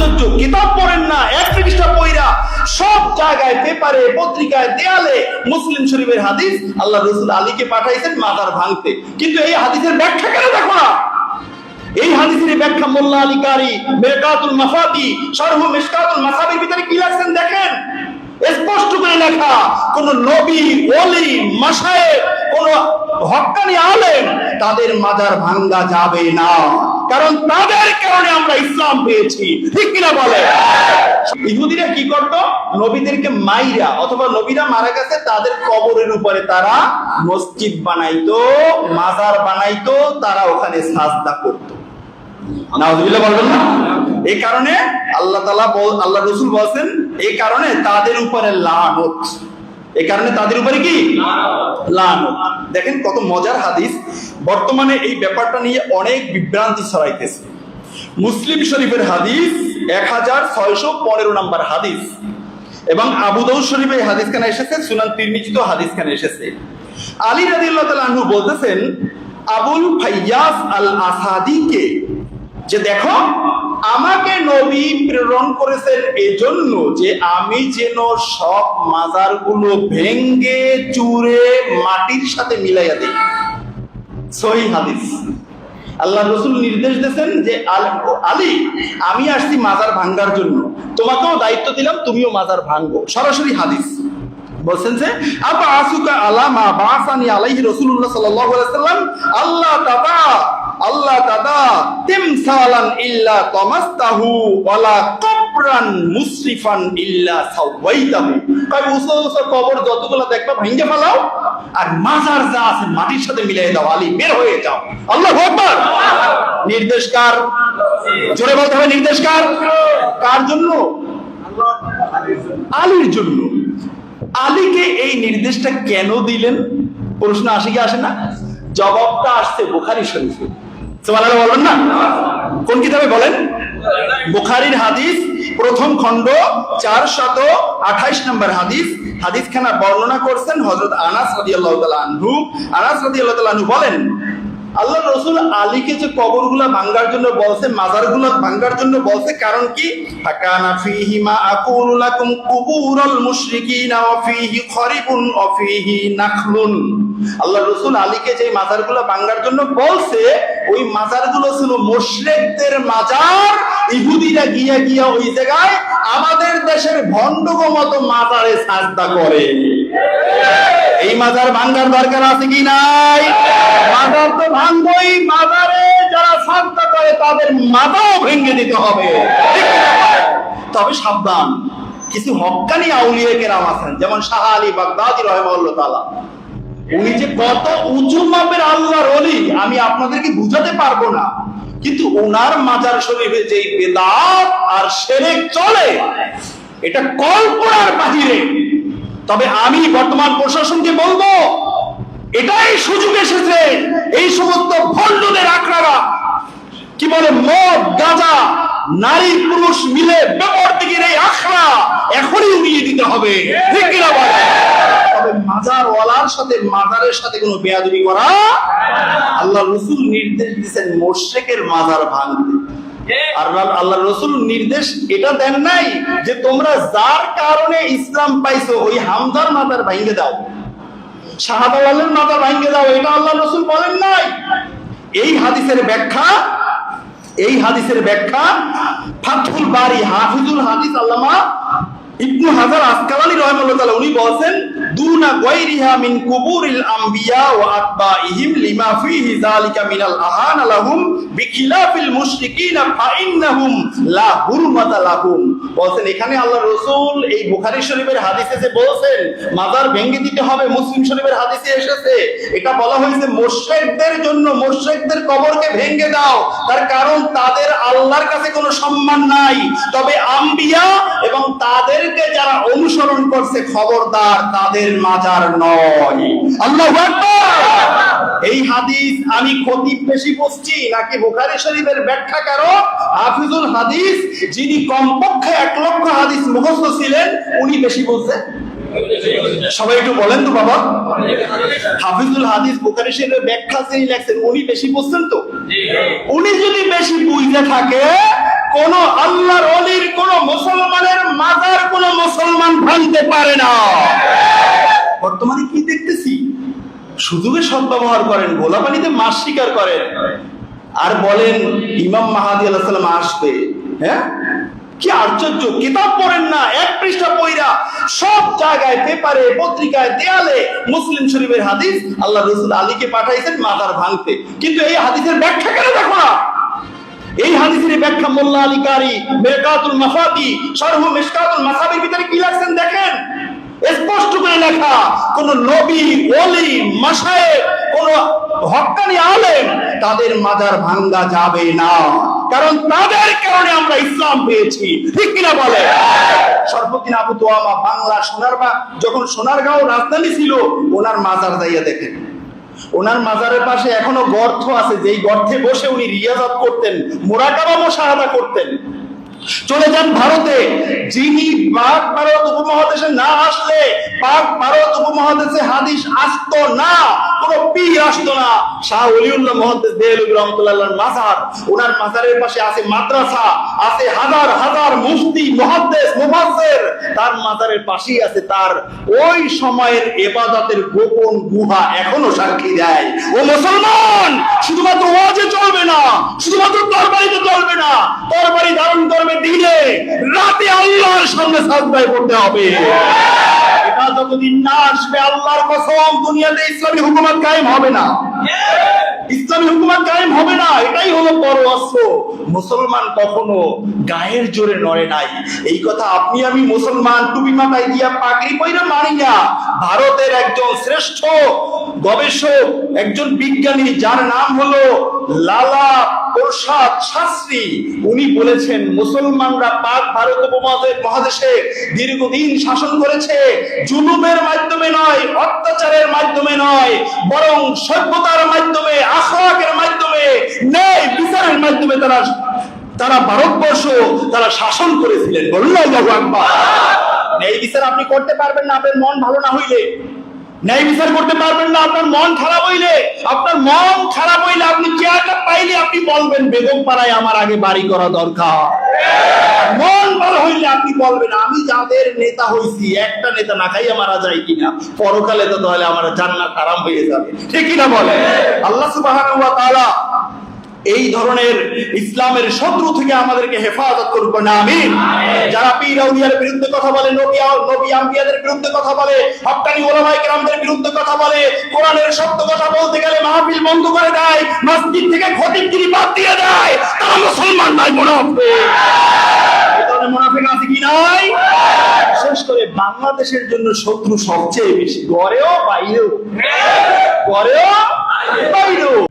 আশ্চর্য, কিতাব পড়েন না, এক পৃষ্ঠা পইরা সব জায়গায়, পেপারে, পত্রিকায়, দেয়ালে মুসলিম শরীফের হাদিস আল্লাহ রসুল আলীকে পাঠাইছেন মাথার ভাঙতে। কিন্তু এই হাদিসের ব্যাখ্যা কেন দেখো না? এই হাদিসের ব্যাখ্যা মোল্লা আলী কারি, মেকাতুল মাফাতি সরহ মেসকাতুল মাসাবির ভিতরে কি লাগছেন দেখেন? স্পষ্ট করে লেখা, কোন নবী, ওলি মাসায়েব কোন হক্কানি আলেম তাদের মাজার ভাঙ্গা যাবে না। কারণ তাদের কারণে আমরা ইসলাম পেয়েছি। ঠিক কিনা বলে? ইহুদিরা কি করত? নবীদেরকে মাইরা, অথবা নবীরা মারা গেছে, তাদের কবরের উপরে তারা মসজিদ বানাইতো, মাজার বানাইতো, তারা ওখানে সাজদা করতো। এই কারণে আল্লাহ আল্লাহ রসুল বলছেন, এই কারণে তাদের উপরে লানত। এই কারণে তাদের উপরে কি? লানত। দেখেন কত মজার হাদিস। বর্তমানে এই ব্যাপারটা নিয়ে অনেক বিভ্রান্তি ছড়াইতেছে। মুসলিম শরীফের হাদিস এক হাজার ছয়শো পনেরো নম্বর হাদিস। এবং আবু দাউদ শরীফে এই হাদিস খানে এসেছে, সুনান তিরমিজিত হাদিস খানে এসেছে। আলী তাআলা আনহু বলতেছেন, আবুল ফাইয়াস আল আসাদিকে যে দেখো, আমাকে নবী প্রেরণ করেছেন এজন্য যে আমি যেন সব মাজারগুলো ভেঙ্গে, চুরে মাটির সাথে মিলাইয়া দিই। সহি হাদিস। আল্লাহ রসুল নির্দেশ দিয়েছেন যে, আল- আমি আসছি মাজার ভাঙ্গার জন্য। তোমাকেও দায়িত্ব দিলাম, তুমিও মাজার ভাঙ্গো। সরাসরি হাদিস। বলছেন যে, আবা আসুকা আলা মা বাসানি আলাইহি আলাইহি সাল্লাম, আল্লাহ তাদা আল্লাহ তাদা তিমসালান ইল্লা তামাস্তাহু, ওয়ালা কবরান মুসরিফান ইল্লা সাওয়াইতাহু। কয় উসো উসো কবর যতগুলো দেখবা ভেঙে ফেলাও, আর মাজার যা আছে মাটির সাথে মিলিয়ে দাও, আলী বের হয়ে যাও। আল্লাহু আকবার। নির্দেশ কার? জোরে বলতে হবে, নির্দেশ কার? কার জন্য? আলীর জন্য। আলীকে এই নির্দেশটা কেন দিলেন? প্রশ্ন আসে কি আসে না? জবাবটা আসছে বুখারি শরীফে। সুবহানাল্লাহ বলেন না? কোন কিতাবে বলেন? বুখারীর হাদিস, প্রথম খণ্ড, চার শত আঠাইশ নম্বর হাদিস। হাদিস খানা বর্ণনা করছেন হজরত আনাস রাদিয়াল্লাহু আল্লাহ আনহু। আনাস রাদিয়াল্লাহু আল্লাহ বলেন আল্লাহ রসুল আলীকে যে কবরগুলা ভাঙ্গার জন্য বলছে, মাজারগুলো ভাঙ্গার জন্য বলছে, কারণ কি? মা খরিবুন নাখলুন। আল্লাহ রসুল আলীকে যে মাজারগুলো ভাঙ্গার জন্য বলছে, ওই মাজারগুলো ছিল মুশরিকদের মাজার, ইহুদিরা গিয়া গিয়া ওই জায়গায় আমাদের দেশের ভণ্ডগ মতো মাজারে সাজদা করে। এই মাজার ভাঙ্গার দরকার আছে কি নাই? মাজার তো ভাঙ্গই মাজারে যারা সাজদা করে, তাদের মাথাও ভেঙে দিতে হবে? তবে সাবধান। কিছু হক্কানি আউলিয়া কেরাম আছেন, যেমন শাহ আলী বাগদাদি রহমাউল্লাহ তাআলা। উনি যে কত উঁচু মাপের আল্লাহর অলি আমি আপনাদেরকে বুঝাতে পারব না। কিন্তু ওনার মাজার শরীফে যেই বেদাত আর সেরেক চলে, এটা কল্পনার বাহিরে। তবে আমি বর্তমান প্রশাসনকে বলব, এটাই সুযোগ এসেছে এই সমস্ত ভণ্ডদের আখড়ারা। কি বলে, মদ, গাঁজা, নারী, পুরুষ মিলে ব্যাপার দিকের এই আখড়া এখনই উড়িয়ে দিতে হবে। তবে মাজার ওয়ালার সাথে মাজারের সাথে কোনো বেয়াদবি করা আল্লাহ রসুল নির্দেশ দিয়েছেন মোশেকের মাজার ভাঙতে। আর আল্লাহ রসুল নির্দেশ এটা দেন নাই যে তোমরা যার কারণে ইসলাম পাইছো, ওই হামদার মাতার ভাঙ্গে দাও। শাহাদালের মাজার ভাঙ্গে দাও, এটা আল্লাহ রসুল বলেন নাই। এই হাদিসের ব্যাখ্যা, এই হাদিসের ব্যাখ্যা ফাতুল বারি, হাফিজুল হাদিস আল্লামা ইবনু হাজার আসকালানি রহমাল্লাহ তাআলা উনি বলেন দুনা গায়রিহা মিন কুবুরিল আম্বিয়া ওয়া আতবাইহিম লিমা হিজালিকা যালিকা মিনাল আহান লাহুম বিখিলাফিল মুশরিকিনা ফাইন্নাহুম লা হুরমাতা লাহুম। বলেন এখানে আল্লাহ রাসূল এই বুখারী শরীফের হাদিসে যে বলেছেন, মাজার ভেঙে দিতে হবে, মুসলিম শরীফের হাদিসে এসেছে। এটা বলা হয়েছে, মুশরিকদের জন্য, মুশরিকদের কবরকে ভেঙে দাও। তার কারণ তাদের আল্লাহর কাছে কোনো সম্মান নাই। তবে আম্বিয়া এবং তাদেরকে যারা অনুসরণ করছে, খবরদার তাদের মাজার নয়। আল্লাহ এই হাদিস আমি খতিব বেশি বসছি নাকি বুখারী শরীফের ব্যাখ্যাকারক হাফিজুল হাদিস, যিনি কমপক্ষে এক লক্ষ হাদিস মুখস্থ ছিলেন, উনি বেশি বলছেন সবাই একটু বলেন তো, বাবা। হাফিজুল হাদিস শরীফের ব্যাখ্যা যিনি লেখছেন, উনি বেশি বলছেন তো? উনি যদি বেশি বুঝতে থাকে, কোন আল্লাহর অলির, কোন মুসলমানের মাজার কোন মুসলমান ভাঙতে পারে না। বর্তমানে কি দেখতেছি? সুযোগে সদ্ব্যবহার করেন, গোলাপানিতে মাছ শিকার করেন। আর বলেন, ইমাম মাহাদি সাল্লাম আসবে হ্যাঁ? কি আশ্চর্য? কিতাব পড়েন না, এক পৃষ্ঠা পইরা সব জায়গায়, পেপারে, পত্রিকায়, দেয়ালে মুসলিম শরীফের হাদিস আল্লাহ রসুল আলীকে পাঠাইছেন মাজার ভাঙতে। কিন্তু এই হাদিসের ব্যাখ্যা কেন দেখো না? এই হাদিসের ব্যাখ্যা মোল্লা আলী কারি, মেরকাতুল মাফাতি সরহু মিশকাতুল মাসাবির ভিতরে কি লাগছেন দেখেন? স্পষ্ট করে লেখা, কোন নবী, ওলি মাসায়ে কোন হক্কানি আলেম তাদের মাজার ভাঙ্গা যাবে না। কারণ তাদের কারণে আমরা ইসলাম পেয়েছি। ঠিক কিনা বলে? সর্বদিন আবু তোয়ামা বাংলা সোনারবা যখন সোনারগাঁও রাজধানী ছিল, ওনার মাজার দাইয়া দেখেন। ওনার মাজারের পাশে এখনও গর্ত আছে, যেই গর্থে বসে উনি রিয়াজত করতেন, মোরাকাবা মোশাহাদা করতেন। চলে যান ভারতে। যিনি পাক ভারত উপমহাদেশে না আসলে, পাক ভারত উপমহাদেশে হাদিস আসতো না, কোন পীর আসতো না। শাহ অলিউল্লাহ মহাদেশ দেহলবী রহমতুল্লাহ মাজার, ওনার মাজারের পাশে আছে মাদ্রাসা, আছে হাজার হাজার মুফতি মুফাসসির, তার মাজারের পাশেই আছে তার ওই সময়ের এবাদতের গোপন গুহা এখনও সাক্ষী দেয়। ও মুসলমান, শুধুমাত্র ওয়াজে চলবে না, শুধুমাত্র তরবারিতে চলবে না, তরবারি ধারণ করবে দিনে, রাতে আল্লাহর সামনে সাজদায় করতে হবে। এটা যতদিন না আসবে, আল্লাহর কসম, দুনিয়াতে ইসলামী হুকুমত কায়েম হবে না। ইসলামী হুকুমত কায়েম হবে না, এটাই হলো বড় অস্ত্র। মুসলমান কখনো গায়ের জোরে নড়ে নাই। এই কথা আপনি আমি মুসলমান, টুপি মাথায় দিয়া পাগড়ি পয়রা মানি না ভারতের একজন শ্রেষ্ঠ গবেষক, একজন বিজ্ঞানী, যার নাম হলো লালা প্রসাদ শাস্ত্রী। উনি বলেছেন, মুসলমানরা পাক ভারত উপমহাদেশ মহাদেশে দীর্ঘদিন শাসন করেছে। জুলুমের মাধ্যমে নয়, অত্যাচারের মাধ্যমে নয়, বরং সভ্যতার মাধ্যমে, আখলাকের মাধ্যমে, ন্যায় বিচারের মাধ্যমে তারা তারা ভারতবর্ষ, তারা শাসন করেছিলেন। বলুন আকবার। বিচার আপনি করতে পারবেন না, আপনার মন ভালো না হইলে। ন্যায় বিচার করতে পারবেন না, আপনার মন খারাপ হইলে, আপনার মন খারাপ হইলে আপনি চেয়ারটা পাইলে আপনি বলবেন, বেগম পাড়ায় আমার আগে বাড়ি করা দরকার। মন ভালো হইলে আপনি বলবেন, আমি যাদের নেতা হইছি, একটা নেতা না খাইয়া মারা যায় কিনা? পরকালে তো তাহলে আমার জান্নাত আরাম হয়ে যাবে। ঠিক কিনা বলে আল্লাহ তাআলা এই ধরনের ইসলামের শত্রু থেকে আমাদেরকে হেফাজত করুক না আমিন। যারা পীর আউলিয়ার বিরুদ্ধে কথা বলে নবী নবী আম্বিয়াদের বিরুদ্ধে কথা বলে হক্কানি ওলামায়ে কেরামদের বিরুদ্ধে কথা বলে কোরআনের সত্য কথা বলতে গেলে মাহফিল বন্ধ করে দেয় মসজিদ থেকে খতিবগিরি বাদ দিয়ে দেয় তারা মুসলমান নাই মুনাফিক। মুনাফিক আছে কি নাই? শেষ করে বাংলাদেশের জন্য শত্রু সবচেয়ে বেশি গড়েও বাইরেও। গড়েও বাইরেও।